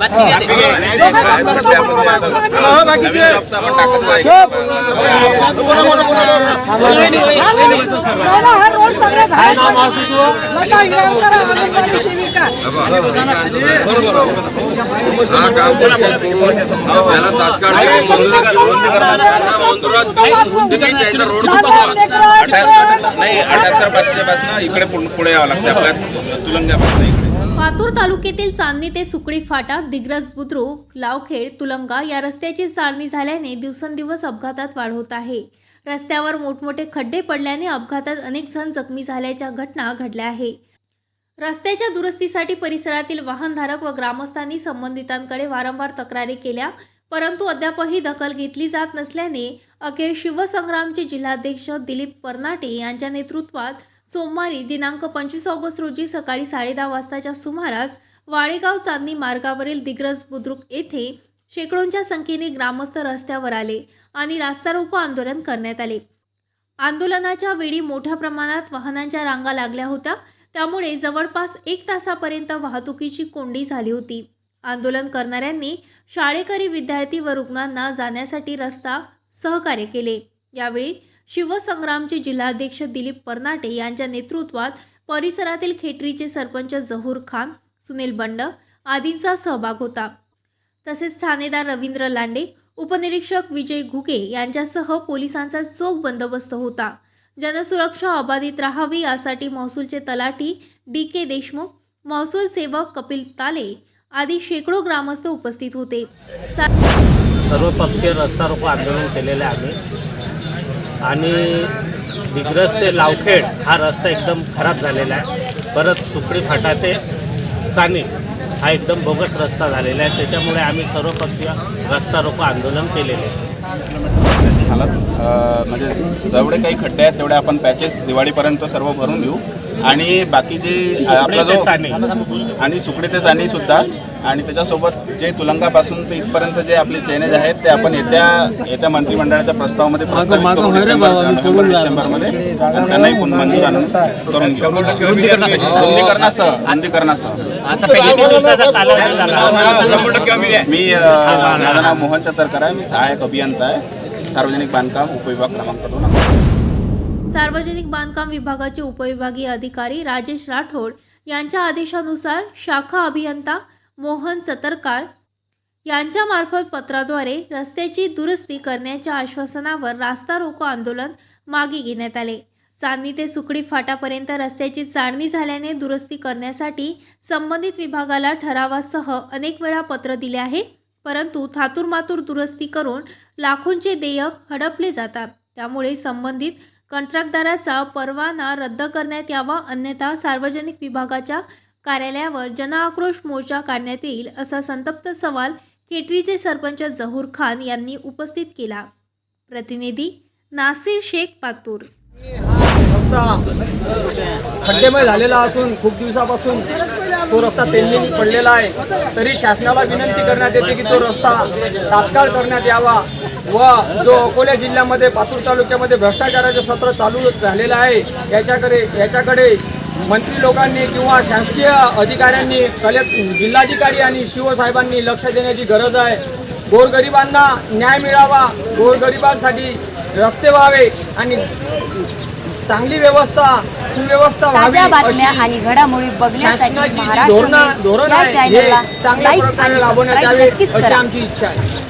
हा. रोड सगळा झाला. सेविका हा नाही अठ्याहत्तर पाचशे पासून इकडे पुढे पुढे यावं लागतं. आपल्या तुलंग्यापासून इकडे. पातूर तालुक्यातील चांदणी ते सुकडी फाटा दिग्रज बुद्रुक लावखेड तुलंगा या रस्त्याची चाळणी झाल्याने दिवसेंदिवस अपघातात वाढ होत आहे. रस्त्यावर मोठमोठे खड्डे पडल्याने अपघातात अनेक जण जखमी झाल्याच्या घटना घडल्या आहे. रस्त्याच्या दुरुस्तीसाठी परिसरातील वाहनधारक व ग्रामस्थांनी संबंधितांकडे वारंवार तक्रारी केल्या परंतु अद्यापही दखल घेतली जात नसल्याने अखेर शिवसंग्रामचे जिल्हाध्यक्ष दिलीप परनाटे यांच्या नेतृत्वात सोमवारी दिनांक पंचवीस ऑगस्ट रोजी सकाळी साडेदहा वाजताच्या सुमारास वाळेगाव चांदणी मार्गावरील दिग्रज बुद्रुक येथे शेकडोंच्या संख्येने ग्रामस्थ रस्त्यावर आले आणि रास्ता रोको आंदोलन करण्यात आले. आंदोलनाच्या वेळी मोठ्या प्रमाणात वाहनांच्या रांगा लागल्या होत्या. त्यामुळे जवळपास एक तासापर्यंत वाहतुकीची कोंडी झाली होती. आंदोलन करणाऱ्यांनी शाळेकरी विद्यार्थी व रुग्णांना जाण्यासाठी रस्ता सहकार्य केले. यावेळी शिवसंग्रामचे जिल्हाध्यक्ष दिलीप परनाटे यांच्या नेतृत्वात परिसरातील खेटरीचे सरपंच जहूर खान सुनील बंड आदींचा सहभाग होता. तसेच ठाणेदार रवींद्र लांडे उपनिरीक्षक विजय घुगे यांच्यासह पोलिसांचा चोख बंदोबस्त होता. जनसुरक्षा अबाधित राहावी यासाठी महसूलचे तलाठी डी के देशमुख महसूल सेवक कपिल ताले आदी शेकडो ग्रामस्थ उपस्थित होते. सर्व पक्षीय रस्ता रोको आंदोलन केलेले आम्ही. आणि दिग्रस ते लावखेड हा रस्ता एकदम खराब झालेला आहे. परत सुकडी फाटा ते चाणी हा एकदम बोगस रस्ता झालेला आहे. त्याच्यामुळे आम्ही सर्वपक्षीय रस्ता रोको आंदोलन केलेले आहे. हालत म्हणजे जेवढे काही खड्डे आहेत तेवढे आपण पॅचेस दिवाळीपर्यंत सर्व भरून घेऊ. आणि बाकीचे आपला जो. आणि सुकडे ते चाणी सुद्धा. आणि त्याच्यासोबत जे तुलंगापासून ते इथपर्यंत जे आपले चेनेज आहेत ते आपण येत्या येत्या मंत्रिमंडळाच्या प्रस्तावामध्ये प्रस्तावित करू डिसेंबर नोव्हेंबर डिसेंबरमध्ये. त्यांनाही पुन- मंजूर आणून करून घेऊ रुंदीकरणासह रुंदीकरणासह मी माझं नाव मोहन चतरकर आहे. मी सहाय्यक अभियंता आहे. सार्वजनिक बांधकाम उपविभाग क्रमांक दोन. सार्वजनिक बांधकाम विभागाचे उपविभागीय अधिकारी राजेश राठोड यांच्या आदेशानुसार शाखा अभियंता मोहन चतरकार यांच्यामार्फत पत्राद्वारे रस्त्याची दुरुस्ती करण्याच्या आश्वासनावर रास्ता रोको आंदोलन मागे घेण्यात आले. चांदणी ते सुकडी फाटापर्यंत रस्त्याची चाळणी झाल्याने दुरुस्ती करण्यासाठी संबंधित विभागाला ठरावासह अनेक वेळा पत्र दिले आहे परंतु थातुरमातूर दुरुस्ती करून लाखोंचे देयक हडपले जातात. त्यामुळे संबंधित कंत्राटदाराचा परवाना रद्द करण्यात यावा अन्यथा सार्वजनिक विभागाच्या कार्यालयावर जनआक्रोश मोर्चा काढण्यात येईल असा संतप्त सवाल केटरीचे सरपंच जहूर खान यांनी उपस्थित केला. प्रतिनिधी नासिर शेख पातूर. खड्डेमय झालेला असून खूप दिवसापासून तो रस्ता पेंडिंग पडलेला आहे. तरी शासनाला विनंती करण्यात येते की तो रस्ता तात्काळ करण्यात यावा. व जो अकोला जिल्ह्यामध्ये पातूर तालुक्यामध्ये भ्रष्टाचाराचे सत्र चालू झालेलं आहे याच्याकडे याच्याकडे मंत्री लोकांनी किंवा शासकीय अधिकाऱ्यांनी कलेक्ट जिल्हाधिकारी आणि शिवसाहेबांनी लक्ष देण्याची गरज आहे. गोरगरिबांना न्याय मिळावा. गोरगरिबांसाठी रस्ते व्हावे आणि चांगली व्यवस्था सुव्यवस्था व्हावी ताज्या बातम्या अशी आणि घडामोडी बघण्यासाठी शासनाची जी महाराष्ट्र धोरण धोरण या आहे. चॅनलला हे चांगल्या लाईक प्रकारे राबवण्यात सबस्क्राईब यावे नक्कीच अशी करा. आमची इच्छा आहे.